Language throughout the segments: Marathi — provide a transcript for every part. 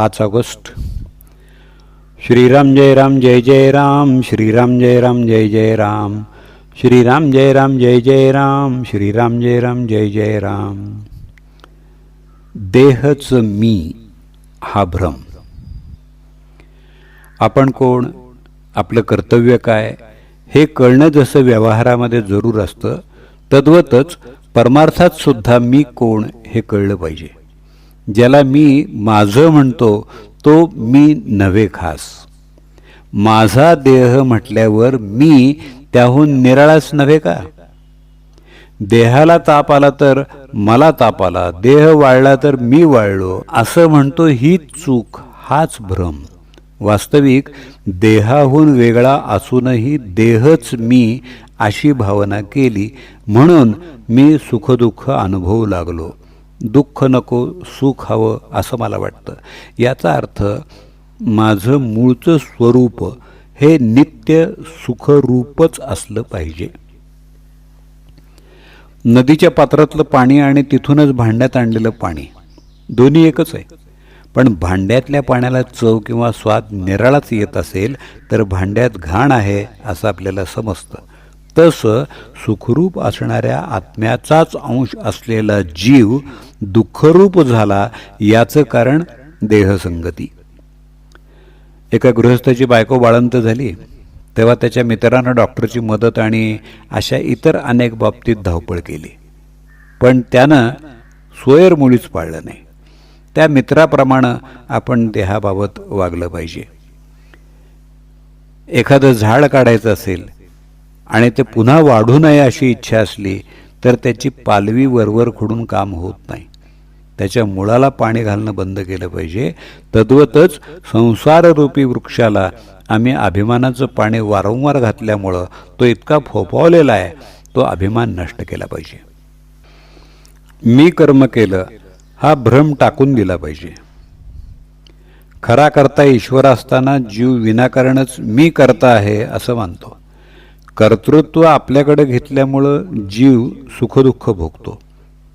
पाच ऑगस्ट. श्रीराम जय राम जय जय राम श्रीराम जय राम जय जय राम. श्रीराम जय राम जय जय राम श्रीराम जय राम जय जय राम. देहच मी हा भ्रम. आपण कोण? आपलं कर्तव्य काय? हे कळणं जसं व्यवहारामध्ये जरूर असतं तद्वतच परमार्थात सुद्धा मी कोण हे कळलं पाहिजे. ज्याला मी माझं म्हणतो तो मी नव्हे खास. माझा देह म्हटल्यावर मी त्याहून निराळाच नव्हे का? देहाला ताप आला तर मला ताप आला देह वाळला तर मी वाळलो असं म्हणतो ही चूक हाच भ्रम. वास्तविक देहाहून वेगळा असूनही देहच मी अशी भावना केली म्हणून मी सुखदुःख अनुभवू लागलो. दुःख नको सुख हवं असं मला वाटतं. याचा अर्थ माझं मूळचं स्वरूप हे नित्य सुखरूपच असलं पाहिजे. नदीच्या पात्रातलं पाणी आणि तिथूनच भांड्यात आणलेलं पाणी दोन्ही एकच आहे. पण भांड्यातल्या पाण्याला चव किंवा स्वाद निराळाच येत असेल तर भांड्यात घाण आहे असं आपल्याला समजतं. तसं सुखरूप असणाऱ्या आत्म्याचाच अंश असलेला जीव दुःखरूप झाला याचं कारण देहसंगती. एका गृहस्थाची बायको बाळंत झाली. तेव्हा त्याच्या मित्रानं डॉक्टरची मदत आणि अशा इतर अनेक बाबतीत धावपळ केली. पण त्यानं स्वयर मुळीच पाळलं नाही. त्या मित्राप्रमाणे आपण देहाबाबत वागलं पाहिजे. एखादं झाड काढायचं असेल आणि ते पुन्हा वाढू नये अशी इच्छा असली तर त्याची पालवी वरवर खोडून काम होत नाही. त्याच्या मुळाला पाणी घालणं बंद केलं पाहिजे. तद्वतच संसाररूपी वृक्षाला आम्ही अभिमानाचं पाणी वारंवार घातल्यामुळं तो इतका फोफावलेला आहे तो अभिमान नष्ट केला पाहिजे. मी कर्म केलं हा भ्रम टाकून दिला पाहिजे. खरा करता ईश्वर असताना जीव विनाकारणच मी करता आहे असं मानतो. कर्तृत्व आपल्याकडे घेतल्यामुळं जीव सुखदुःख भोगतो.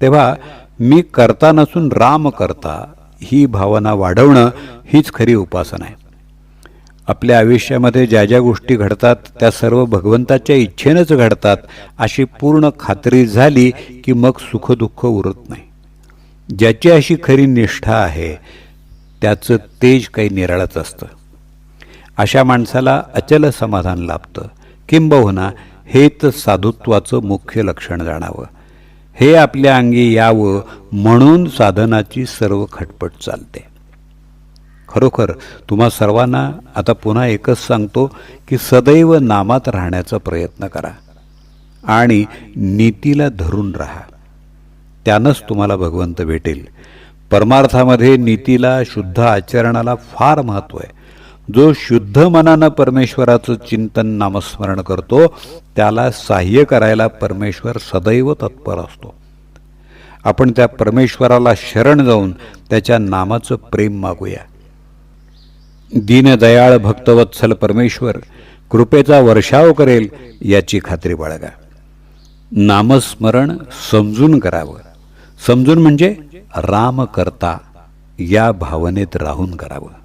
तेव्हा मी करता नसून राम करता ही भावना वाढवणं हीच खरी उपासना आहे. आपल्या आयुष्यामध्ये ज्या ज्या गोष्टी घडतात त्या सर्व भगवंताच्या इच्छेनंच घडतात अशी पूर्ण खात्री झाली की मग सुखदुःख उरत नाही. ज्याची अशी खरी निष्ठा आहे त्याचं तेज काही निराळच असतं. अशा माणसाला अचल समाधान लाभतं. किंबहुना हेच साधुत्वाचं मुख्य लक्षण जाणावं. हे आपल्या अंगी यावं म्हणून साधनाची सर्व खटपट चालते. खरोखर तुम्हा सर्वांना आता पुन्हा एकच सांगतो की सदैव नामात राहण्याचा प्रयत्न करा आणि नीतीला धरून राहा. त्यानंच तुम्हाला भगवंत भेटेल. परमार्थामध्ये नीतीला शुद्ध आचरणाला फार महत्त्व आहे. जो शुद्ध मनानं परमेश्वराचं चिंतन नामस्मरण करतो त्याला सहाय्य करायला परमेश्वर सदैव तत्पर असतो. आपण त्या परमेश्वराला शरण जाऊन त्याच्या नामाचं प्रेम मागूया. दीनदयाळ भक्तवत्सल परमेश्वर कृपेचा वर्षाव करेल याची खात्री बाळगा. नामस्मरण समजून करावं. समजून म्हणजे राम करता या भावनेत राहून करावं.